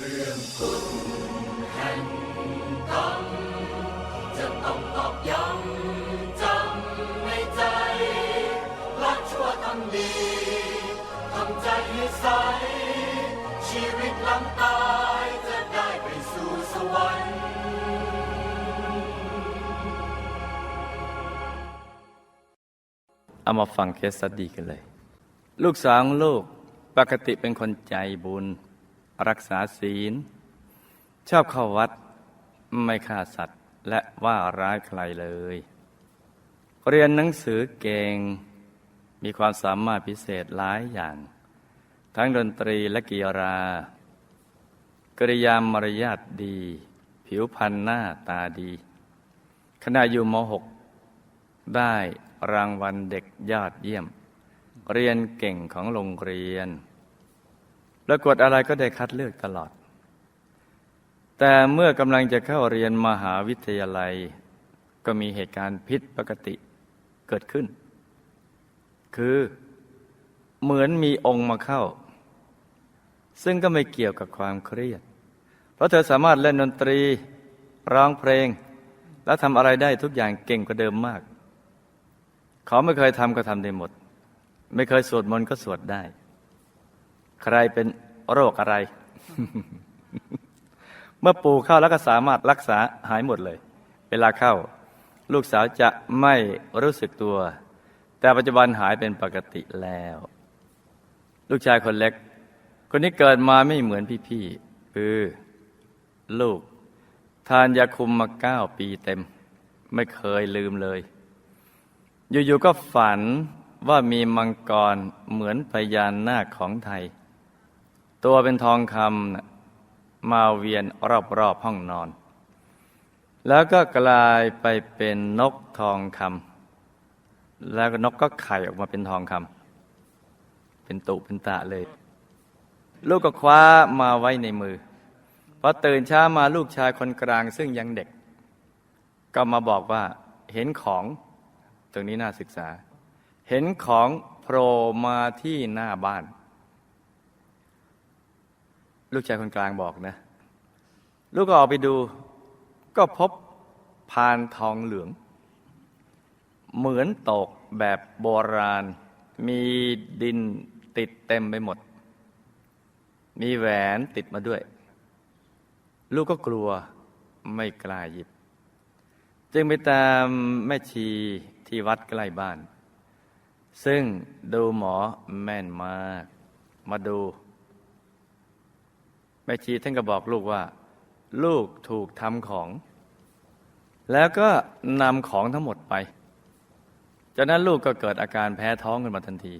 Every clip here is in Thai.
เรื่องคุณแห่งธรรมจะต้องตอกย้ำจำในใจละชั่วทำดีทำใจให้ใส ชีวิตหลังตายจะได้ไปสู่สวรรค์เอามาฟังเคสสตดีกันเลย ลูกสาวของลูกปกติเป็นคนใจบุญ รักษาศีล ชอบเข้าวัดไม่ฆ่าสัตว์และว่าร้ายใครเลย เรียนหนังสือเก่ง มีความสามารถพิเศษหลายอย่าง ทั้งดนตรีและกีฬากริยามารยาทดี ผิวพรรณหน้าตาดี ขณะอยู่ม .6 ได้รางวัลเด็กยอดเยี่ยม เรียนเก่งของโรงเรียน ประกวดอะไรก็ได้คัดเลือกตลอด แต่เมื่อกำลังจะเข้าเรียนมหาวิทยาลัย ก็มีเหตุการณ์ผิดปกติเกิดขึ้น คือเหมือนมีองค์มาเข้า ซึ่งก็ไม่เกี่ยวกับความเครียด เพราะเธอสามารถเล่นดนตรี ร้องเพลง และทำอะไรได้ทุกอย่างเก่งกว่าเดิมมาก เขาไม่เคยทำก็ทำได้หมด ไม่เคยสวดมนต์ก็สวดได้ ใครเป็นโรคอะไร เมื่อปู่เข้าแล้วก็สามารถรักษาหายหมดเลย เวลาเข้า ลูกสาวจะไม่รู้สึกตัว แต่ปัจจุบันหายเป็นปกติแล้ว ลูกชายคนเล็ก คนนี้เกิดมาไม่เหมือนพี่ๆคือลูก ทานยาคุมมาเก้าปีเต็ม ไม่เคยลืมเลย อยู่ๆก็ฝันว่ามีมังกรเหมือนพญานนาคของไทย ตัวเป็นทองคำมาเวียนรอบๆห้องนอน แล้วก็กลายไปเป็นนกทองคำแล้วก็นกก็ไข่ออกมาเป็นทองคำเป็นตุเป็นตะเลย ลูกก็คว้ามาไว้ในมือพอตื่นเช้ามาลูกชายคนกลางซึ่งยังเด็ก ก็มาบอกว่าเห็นของตรงนี้น่าศึกษา เห็นของโผล่มาที่หน้าบ้าน ลูกชายคนกลางบอกนะ ลูกก็ออกไปดู ก็พบพานทองเหลือง เหมือนตกแบบโบราณ มีดินติดเต็มไปหมด มีแหวนติดมาด้วย ลูกก็กลัวไม่กล้าหยิบ จึงไปตามแม่ชีที่วัดใกล้บ้าน ซึ่งดูหมอแม่นมาก มาดู แม่ชีท่านก็บอกลูกว่า ลูกถูกทำของ แล้วก็นำของทั้งหมดไป จากนั้นลูกก็เกิดอาการแพ้ท้องขึ้นมาทันที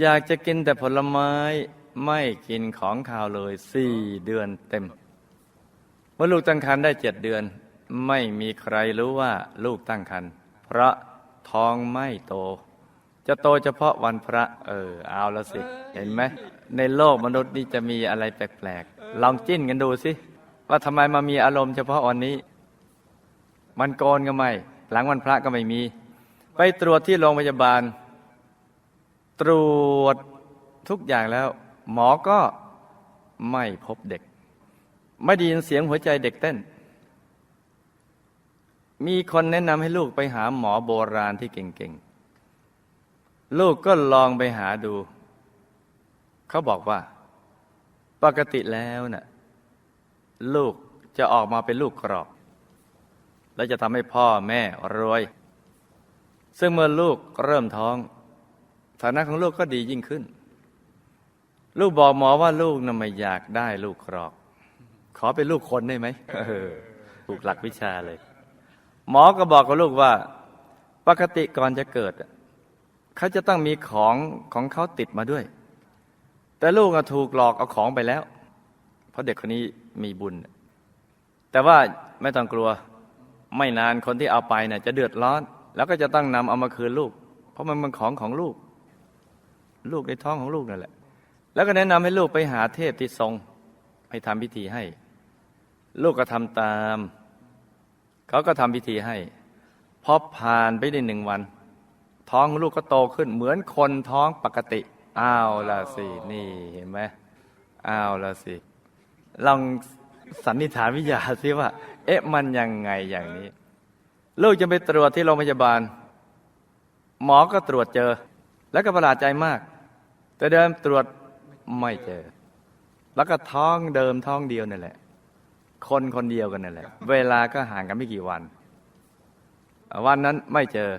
อยากจะกินแต่ผลไม้ไม่กินของขาวเลยสี่เดือนเต็ม เมื่อลูกตั้งครรภ์ได้เจ็ดเดือน ไม่มีใครรู้ว่าลูกตั้งครรภ์เพราะท้องไม่โต จะโตเฉพาะวันพระ เออ เอาล้วสิ เห็นไหม ในโลกมนุษย์นี่จะมีอะไรแปลกๆ ลองจิ้นกันดูสิ ว่าทำไมมามีอารมณ์เฉพาะวันนี้ มันโกนก็ไม่ หลังวันพระก็ไม่มี ไปตรวจที่โรงพยาบาล ตรวจทุกอย่างแล้ว หมอก็ไม่พบเด็ก ไม่ได้ยินเสียงหัวใจเด็กเต้น มีคนแนะนำให้ลูกไปหาหมอโบราณที่เก่งๆ ลูกก็ลองไปหาดู เขาบอกว่า ปกติแล้วน่ะลูกจะออกมาเป็นลูกกรอกและจะทำให้พ่อแม่รวย ซึ่งเมื่อลูกเริ่มท้องฐานะของลูกก็ดียิ่งขึ้น ลูกบอกหมอว่าลูกน่ะไม่อยากได้ลูกกรอก ขอเป็นลูกคนได้ไหมถูกหลักวิชาเลย หมอก็บอกกับลูกว่า ปกติก่อนจะเกิด เขาจะต้องมีของของเขาติดมาด้วย แต่ลูกถูกหลอกเอาของไปแล้ว เพราะเด็กคนนี้มีบุญ แต่ว่าไม่ต้องกลัวไม่นานคนที่เอาไปเนี่ยจะเดือดร้อน แล้วก็จะต้องนำเอามาคืนลูก เพราะมันเป็นของของลูก ลูกในท้องของลูกนั่นแหละ แล้วก็แนะนำให้ลูกไปหาเทพที่ทรงให้ทำพิธีให้ ลูกก็ทำตาม เขาก็ทำพิธีให้พอผ่านไปได้หนึ่งวัน ท้องลูกก็โตขึ้นเหมือนคนท้องปกติ อ้าวล่ะสินี่เห็นไหมเอาวละสิลองสันนิษฐานวิทยาสิว่า เอ๊ะมันยังไงอย่างนี้ ลูกจะไปตรวจที่โรงพยาบาล หมอก็ตรวจเจอ แล้วก็ประหลาดใจมาก แต่เดิมตรวจไม่เจอ แล้วก็ท้องเดิมท้องเดียวนั่นแหละ คนคนเดียวกันนั่นแหละ เวลาก็ห่างกันไม่กี่วัน วันนั้นไม่เจอ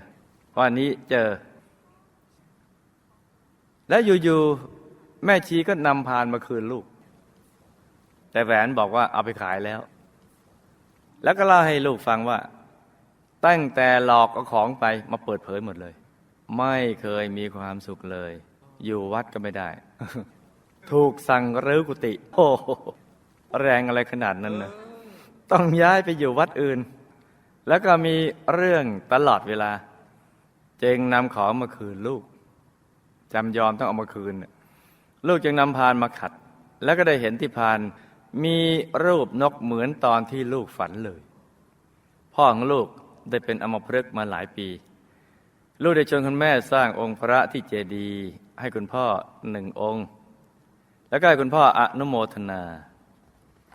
วันนี้เจอ แล้วอยู่ๆแม่ชีก็นำพานมาคืนลูก แต่แหวนบอกว่าเอาไปขายแล้ว แล้วก็เล่าให้ลูกฟังว่า ตั้งแต่หลอกเอาของไปมาเปิดเผยหมดเลย ไม่เคยมีความสุขเลย อยู่วัดก็ไม่ได้ ถูกสั่งรื้อกุฏิโอ้แรงอะไรขนาดนั้นนะต้องย้ายไปอยู่วัดอื่น แล้วก็มีเรื่องตลอดเวลา จึงนำของมาคืนลูก จำยอมต้องเอามาคืน ลูกจึงนำพานมาขัด แล้วก็ได้เห็นที่พานมีรูปนกเหมือนตอนที่ลูกฝันเลย พ่อของลูกได้เป็นอมพฤกษ์มาหลายปี ลูกได้ชวนคุณแม่สร้างองค์พระที่เจดีย์ให้คุณพ่อหนึ่งองค์ แล้วก็ให้คุณพ่ออนุโมทนา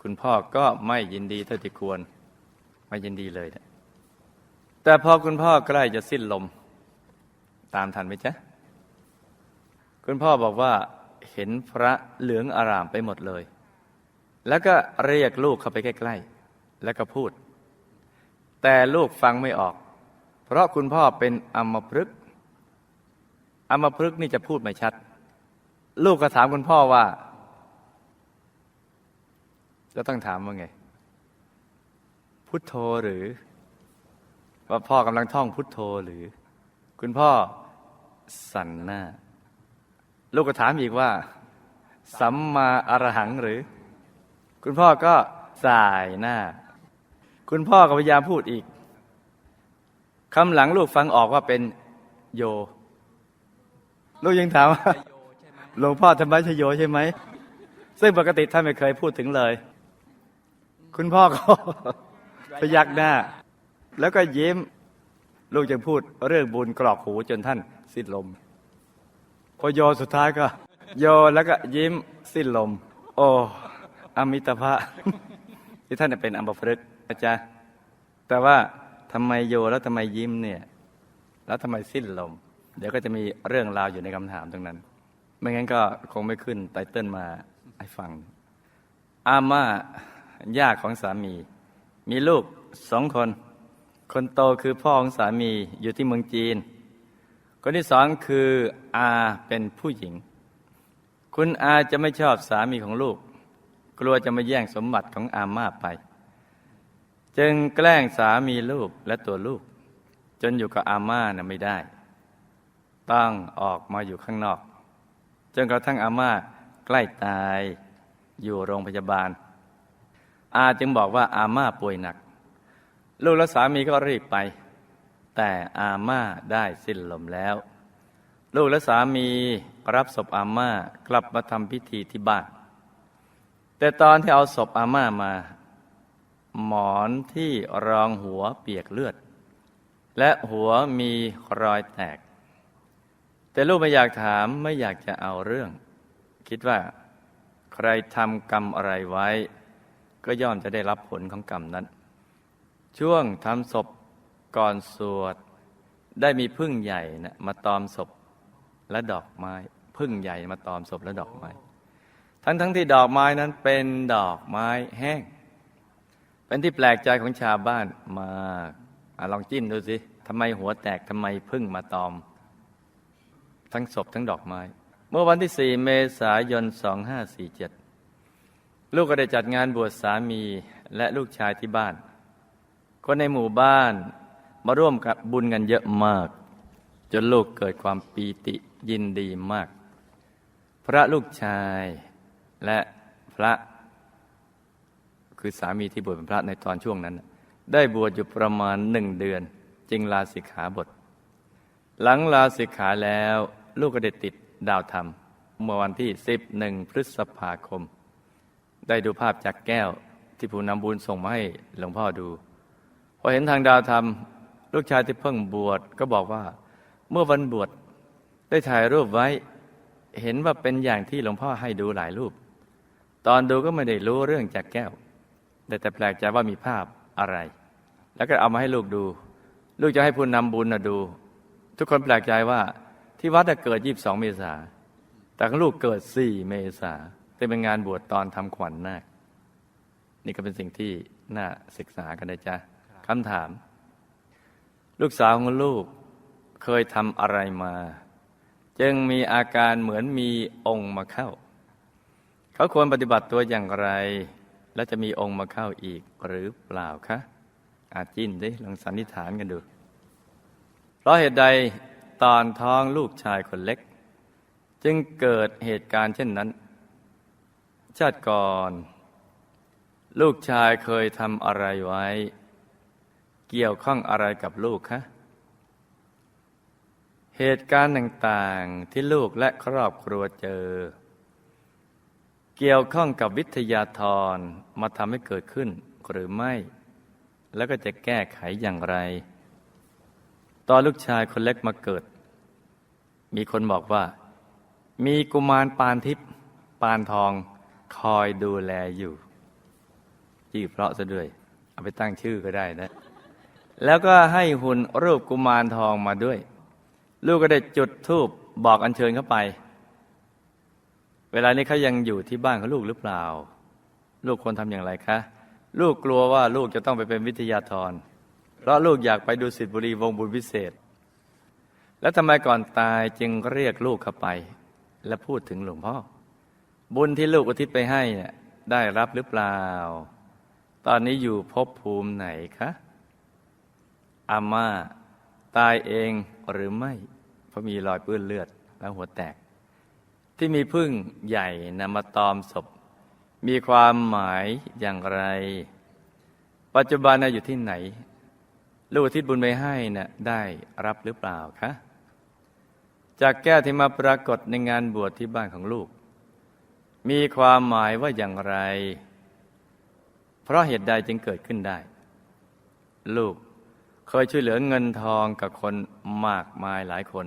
คุณพ่อก็ไม่ยินดีเท่าที่ควรไม่ยินดีเลยนะแต่พอคุณพ่อใกล้จะสิ้นลม ตามทันไหมจ๊ะ คุณพ่อบอกว่าเห็นพระเหลืองอารามไปหมดเลย แล้วก็เรียกลูกเข้าไปใกล้ๆ แล้วก็พูด แต่ลูกฟังไม่ออก เพราะคุณพ่อเป็นอัมพฤกษ์อัมพฤกษ์นี่จะพูดไม่ชัด ลูกก็ถามคุณพ่อว่าจะต้องถามว่าไง พุทโธหรือ ว่าพ่อกำลังท่องพุทโธหรือ คุณพ่อสั่นหน้า ลูกก็ถามอีกว่า สัมมาอรหังหรือ คุณพ่อก็สายหน้า คุณพ่อก็พยายามพูดอีกคำหลังลูกฟังออกว่าเป็นโย ลูกยังถามว่าหลวงพ่อธรรมชโยใช่ไหม ซึ่งปกติท่านไม่เคยพูดถึงเลย คุณพ่อก็พยักหน้า แล้วก็ยิ้ม ลูกจึงพูดเรื่องบุญกรอกหูจนท่านสิ้นลม พอโยสุดท้ายก็โยแล้วก็ยิ้มสิ้นลม โอ้อมิตภะที่ท่านเป็นอัมพฤกษ์นะจ๊ะแต่ว่าทำไมโยแล้วทำไมยิ้มเนี่ย แล้วทำไมสิ้นลม เดี๋ยวก็จะมีเรื่องราวอยู่ในคำถามตรงนั้น ไม่งั้นก็คงไม่ขึ้นไตเติ้ลมาให้ฟัง อาม่าย่าของสามี มีลูกสองคน คนโตคือพ่อของสามีอยู่ที่เมืองจีน คนที่สองคืออาเป็นผู้หญิง คุณอาจะไม่ชอบสามีของลูก กลัวจะมาแย่งสมบัติของอาม่าไป จึงแกล้งสามีลูกและตัวลูก จนอยู่กับอาม่านะไม่ได้ ต้องออกมาอยู่ข้างนอก จนกระทั่งอาม่าใกล้ตายอยู่โรงพยาบาล อาจึงบอกว่าอาม่าป่วยหนัก ลูกและสามีก็รีบไป แต่อาม่าได้สิ้นลมแล้ว ลูกและสามีรับศพอาม่ากลับมาทำพิธีที่บ้าน แต่ตอนที่เอาศพอาม่ามา หมอนที่รองหัวเปียกเลือด และหัวมีรอยแตก แต่ลูกไม่อยากถามไม่อยากจะเอาเรื่อง คิดว่า ใครทำกรรมอะไรไว้ ก็ย่อมจะได้รับผลของกรรมนั้น ช่วงทำศพ ก่อนสวดได้มีพึ่งใหญ่นะมาตอมศพและดอกไม้ พึ่งใหญ่มาตอมศพและดอกไม้ ทั้งทั้งที่ดอกไม้นั้นเป็นดอกไม้แห้ง เป็นที่แปลกใจของชาวบ้านมาอลองจิ้นดูสิทำไมหัวแตกทำไมพึ่งมาตอม ทั้งศพทั้งดอกไม้ เมื่อวันที่ 4 เมษายน 2547 ลูกก็ได้จัดงานบวชสามีและลูกชายที่บ้าน คนในหมู่บ้าน มาร่วมกับบุญกันเยอะมาก จนลูกเกิดความปีติยินดีมาก พระลูกชายและพระ คือสามีที่บวชเป็นพระในตอนช่วงนั้น ได้บวชอยู่ประมาณหนึ่งเดือน จึงลาสิกขาบท หลังลาสิกขาแล้วลูกก็ได้ติดดาวธรรม เมื่อวันที่ 11 พฤษภาคม ได้ดูภาพจากแก้วที่ผู้นำบุญส่งมาให้หลวงพ่อดูพอเห็นทางดาวธรรม ลูกชายที่เพิ่งบวชก็บอกว่า เมื่อวันบวชได้ถ่ายรูปไว้ เห็นว่าเป็นอย่างที่หลวงพ่อให้ดูหลายรูป ตอนดูก็ไม่ได้รู้เรื่องจากแก้ว แต่แต่แปลกใจว่ามีภาพอะไร แล้วก็เอามาให้ลูกดู ลูกจะให้ผู้นำบุญนะดู ทุกคนแปลกใจว่าที่วัดน่ะเกิด22เมษาแต่ของลูกเกิด4เมษาแต่เป็นงานบวชตอนทำขวัญนาคนี่ก็เป็นสิ่งที่น่าศึกษากันนะจ๊ะคำถาม ลูกสาวของลูกเคยทำอะไรมา จึงมีอาการเหมือนมีองค์มาเข้า เขาควรปฏิบัติตัวอย่างไร และจะมีองค์มาเข้าอีกหรือเปล่าคะ อาจิ้นดิลองสันนิษฐานกันดู เพราะเหตุใดตอนท้องลูกชายคนเล็ก จึงเกิดเหตุการณ์เช่นนั้น ชาติก่อน ลูกชายเคยทำอะไรไว้ เกี่ยวข้องอะไรกับลูกคะ เหตุการณ์ต่างๆที่ลูกและครอบครัวเจอ เกี่ยวข้องกับวิทยาธรมาทำให้เกิดขึ้นหรือไม่ แล้วก็จะแก้ไขอย่างไร ตอนลูกชายคนเล็กมาเกิด มีคนบอกว่า มีกุมารปานทิพย์ปานทองคอยดูแลอยู่ชื่เพราะซะด้วย เอาไปตั้งชื่อก็ได้นะ แล้วก็ให้หุ่นรูปกุมารทองมาด้วย ลูกก็ได้จุดธูปบอกอัญเชิญเข้าไป เวลานี้เขายังอยู่ที่บ้านของลูกหรือเปล่า ลูกควรทำอย่างไรคะ ลูกกลัวว่าลูกจะต้องไปเป็นวิทยาธรเพราะลูกอยากไปดูสิทธิบุรีวงบุญพิเศษ แล้วทำไมก่อนตายจึงเรียกลูกเข้าไป และพูดถึงหลวงพ่อ บุญที่ลูกอุทิศไปให้เนี่ยได้รับหรือเปล่า ตอนนี้อยู่ภพภูมิไหนคะ อาม่า ตายเองหรือไม่ เพราะมีรอยเปื้อนเลือดแล้วหัวแตก ที่มีพึ่งใหญ่นำมาตอมศพ มีความหมายอย่างไร ปัจจุบันอยู่ที่ไหน ลูกทิศบุญไปให้น่ะได้รับหรือเปล่าคะจากแก้วที่มาปรากฏในงานบวชที่บ้านของลูก มีความหมายว่าอย่างไร เพราะเหตุใดจึงเกิดขึ้นได้ ลูก เคยช่วยเหลือเงินทองกับคนมากมายหลายคน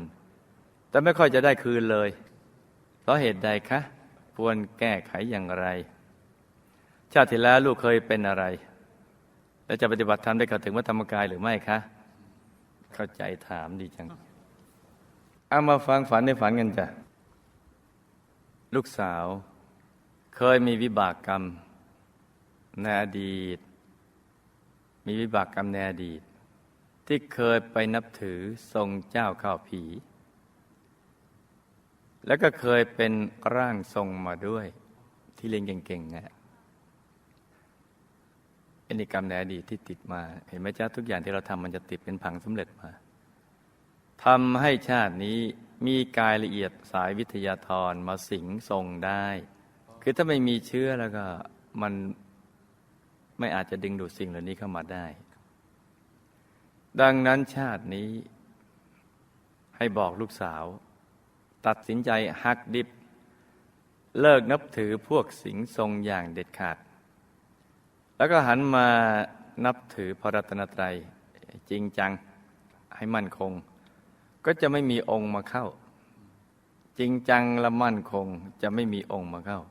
แต่ไม่ค่อยจะได้คืนเลยเพราะเหตุใดคะควรแก้ไขอย่างไร ชาติที่แล้วลูกเคยเป็นอะไร และจะปฏิบัติธรรมได้เข้าถึงวัฏธรรมกายหรือไม่คะ เข้าใจถามดีจังเอามาฟังฝันในฝันกันจ้ะลูกสาว เคยมีวิบากกรรมในอดีต มีวิบากกรรมในอดีต ที่เคยไปนับถือทรงเจ้าข้าวผี แล้วก็เคยเป็นร่างทรงมาด้วย ที่เรียนเก่งๆนะเป็นกรรมในอดีตที่ติดมา เห็นไหมจ้าทุกอย่างที่เราทำมันจะติดเป็นผังสำเร็จมาทำให้ชาตินี้มีกายละเอียดสายวิทยาธรมาสิงทรงได้ คือถ้าไม่มีเชื้อแล้วก็มันไม่อาจจะดึงดูดสิ่งเหล่านี้เข้ามาได้ ดังนั้นชาตินี้ ให้บอกลูกสาว ตัดสินใจหักดิบ เลิกนับถือพวกสิงทรงอย่างเด็ดขาด แล้วก็หันมานับถือพระรัตนตรัยจริงจังให้มั่นคง ก็จะไม่มีองค์มาเข้า จริงจังและมั่นคงจะไม่มีองค์มาเข้า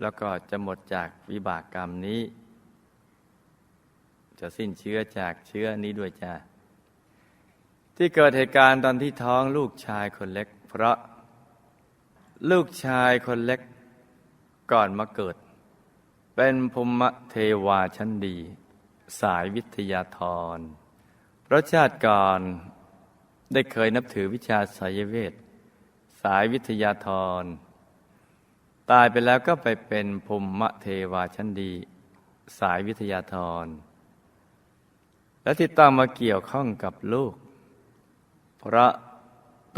แล้วก็จะหมดจากวิบากกรรมนี้ จะสิ้นเชื้อจากเชื้อนี้ด้วยจ้าที่เกิดเหตุการณ์ตอนที่ท้องลูกชายคนเล็ก เพราะลูกชายคนเล็กก่อนมาเกิด เป็นภูมิเทวาชั้นดี สายวิทยาธรพระชาติก่อนได้เคยนับถือวิชาสายเวท สายวิทยาธรตายไปแล้วก็ไปเป็นภูมิเทวาชั้นดี สายวิทยาธร และที่ต้องมาเกี่ยวข้องกับลูก เพราะ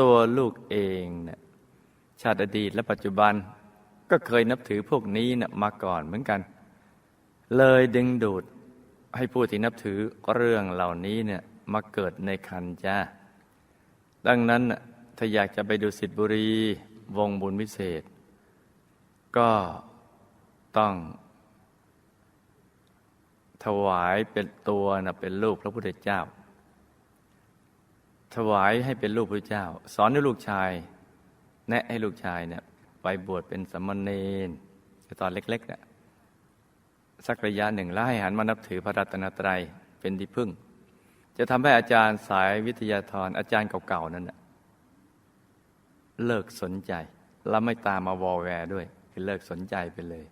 ตัวลูกเองเนี่ยชาติอดีตและปัจจุบันก็เคยนับถือพวกนี้นะมาก่อนเหมือนกัน เลยดึงดูดให้ผู้ที่นับถือเรื่องเหล่านี้เนี่ยมาเกิดในคันจ้าดังนั้นถ้าอยากจะไปดูสิทธิบุรีวงบุญวิเศษ ก็ต้อง ถวายเป็นตัวนะเป็นลูกพระพุทธเจ้า ถวายให้เป็นลูกพระเจ้า สอนให้ลูกชาย แนะให้ลูกชายเนี่ยไปบวชเป็นสามเณรตอนเล็กๆเนี่ยสักระยะหนึ่งแล้วให้หันมานับถือพระรัตนตรัยเป็นที่พึ่ง จะทำให้อาจารย์สายวิทยาธรอาจารย์เก่าๆ นั้นนะเลิกสนใจ แล้วไม่ตามมาวอแวร์ด้วย คือเลิกสนใจไปเลย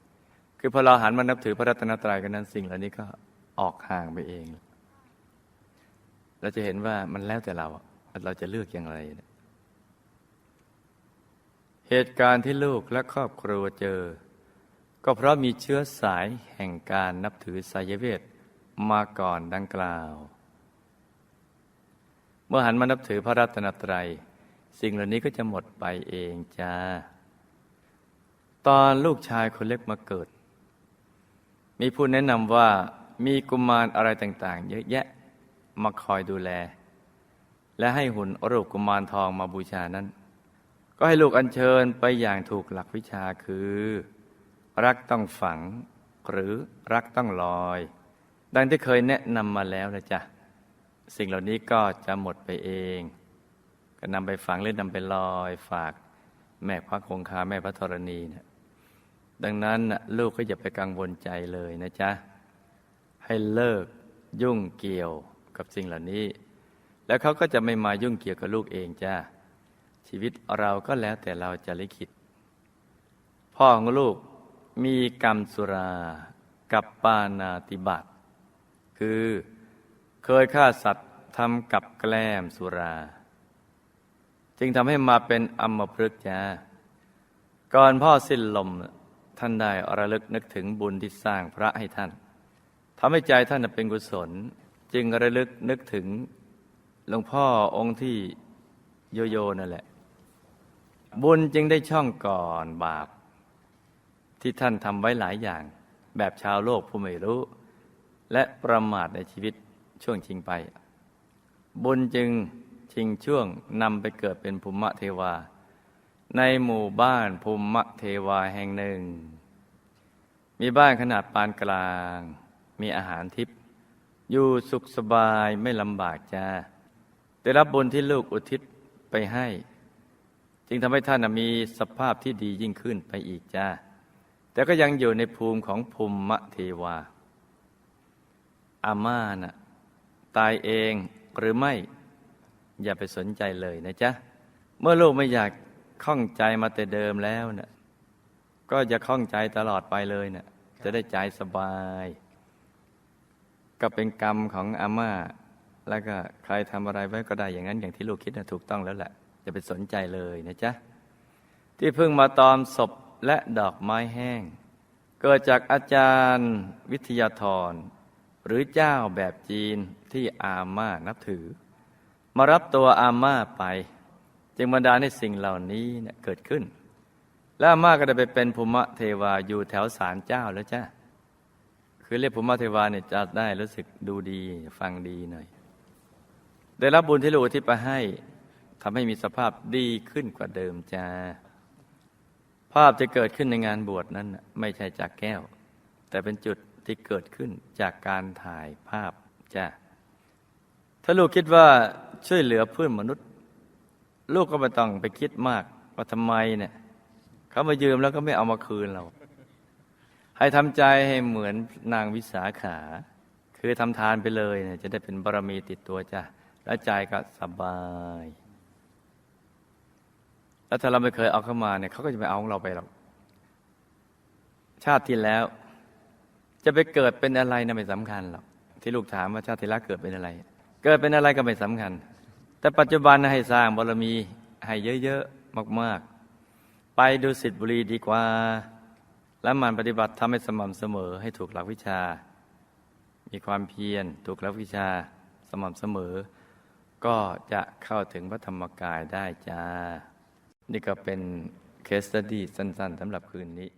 คือพอเราหันมานับถือพระรัตนตรัยกันนั้นสิ่งเหล่านี้ก็ออกห่างไปเอง เราจะเห็นว่ามันแล้วแต่เราเราจะเลือกอย่างไร เหตุการณ์ที่ลูกและครอบครัวเจอ ก็เพราะมีเชื้อสายแห่งการนับถือไสายเวทมาก่อนดังกล่าว เมื่อหันมานับถือพระรัตนตรัย สิ่งเหล่านี้ก็จะหมดไปเองจ้า ตอนลูกชายคนเล็กมาเกิด มีผู้แนะนำว่ามีกุมารอะไรต่างๆ เยอะแยะมาคอยดูแล และให้หุ่นรูปกุมารทองมาบูชานั้น ก็ให้ลูกอัญเชิญไปอย่างถูกหลักวิชาคือ รักต้องฝัง หรือรักต้องลอย ดังที่เคยแนะนำมาแล้วนะจ๊ะ สิ่งเหล่านี้ก็จะหมดไปเอง ก็นำไปฝังหรือนำไปลอยฝาก แม่พระคงคาแม่พระธรณีเนะ ดังนั้นลูกก็อย่าไปกังวลใจเลยนะจ๊ะ ให้เลิกยุ่งเกี่ยวกับสิ่งเหล่านี้ แล้วเขาก็จะไม่มายุ่งเกี่ยวกับลูกเองจ้าชีวิตเราก็แล้วแต่เราจะลิขิต พ่อของลูกมีกรรมสุรากับปานาติบัติ คือเคยฆ่าสัตว์ทำกับแกล้มสุรา จึงทำให้มาเป็นอัมพฤกษ์จ้าก่อนพ่อสิ้นลม ท่านได้ระลึกนึกถึงบุญที่สร้างพระให้ท่านทำให้ใจท่านเป็นกุศล จึงระลึกนึกถึงหลวงพ่อองค์ที่โยโยนั่นแหละ บุญจึงได้ช่องก่อนบาป ที่ท่านทำไว้หลายอย่าง แบบชาวโลกผู้ไม่รู้ และประมาทในชีวิตช่วงชิงไป บุญจึงชิงช่วงนำไปเกิดเป็นภูมิเทวา ในหมู่บ้านภูมิเทวาแห่งหนึ่ง มีบ้านขนาดปานกลาง มีอาหารทิพย์อยู่สุขสบายไม่ลำบากจ้าได้รับบุญที่ลูกอุทิศไปให้ จึงทำให้ท่านมีสภาพที่ดียิ่งขึ้นไปอีกจ้าแต่ก็ยังอยู่ในภูมิของภูมิเทวา อาม่าน่ะตายเองหรือไม่ อย่าไปสนใจเลยนะจ๊ะ เมื่อลูกไม่อยากข้องใจมาแต่เดิมแล้วเนะ่ะ ก็อย่าข้องใจตลอดไปเลยเนะ่ะจะได้ใจสบาย ก็เป็นกรรมของอาม่า แล้วก็ใครทำอะไรไว้ก็ได้อย่างนั้นอย่างที่ลูกคิดนะถูกต้องแล้วแหละอย่าไปสนใจเลยนะจ๊ะที่เพิ่งมาตอมศพและดอกไม้แห้ง เกิดจากอาจารย์วิทยาธรหรือเจ้าแบบจีนที่อาม่านับถือ มารับตัวอาม่าไป จึงบันดาให้สิ่งเหล่านี้เนี่ยเกิดขึ้น และอาม่าก็ได้ไปเป็นภูมิเทวาอยู่แถวศาลเจ้าแล้วจ้าคือเรียกภูมิเทวาเนี่ยจะได้รู้สึกดูดีฟังดีหน่อย ได้รับบุญที่ลูกที่ไปให้ทำให้มีสภาพดีขึ้นกว่าเดิมจ้าภาพจะเกิดขึ้นในงานบวชนั้น ไม่ใช่จากแก้ว แต่เป็นจุดที่เกิดขึ้นจากการถ่ายภาพจ้าถ้าลูกคิดว่าช่วยเหลือเพื่อนมนุษย์ ลูกก็ไม่ต้องไปคิดมากว่าทำไมเนี่ย เขามายืมแล้วก็ไม่เอามาคืนเรา ให้ทำใจให้เหมือนนางวิสาขา คือทำทานไปเลยเนี่ยจะได้เป็นบารมีติดตัวจ้ะแล้วใจก็สบายแล้วถ้าเราไม่เคยเอาเข้ามาเนี่ยเขาก็จะไม่เอาของเราไปหรอกชาติที่แล้ว จะไปเกิดเป็นอะไรนะไม่สำคัญหรอกที่ลูกถามว่าชาติที่แล้วเกิดเป็นอะไร เกิดเป็นอะไรก็ไม่สำคัญ แต่ปัจจุบันให้สร้างบารมีให้เยอะๆมากๆ ไปดูสิทธิบุรีดีกว่า และมันปฏิบัติทำให้สม่ำเสมอให้ถูกหลักวิชา มีความเพียรถูกหลักวิชาสม่ำเสมอ ก็จะเข้าถึงพระธรรมกายได้จ้า นี่ก็เป็นเคสตดี้สั้น ๆสำหรับคืนนี้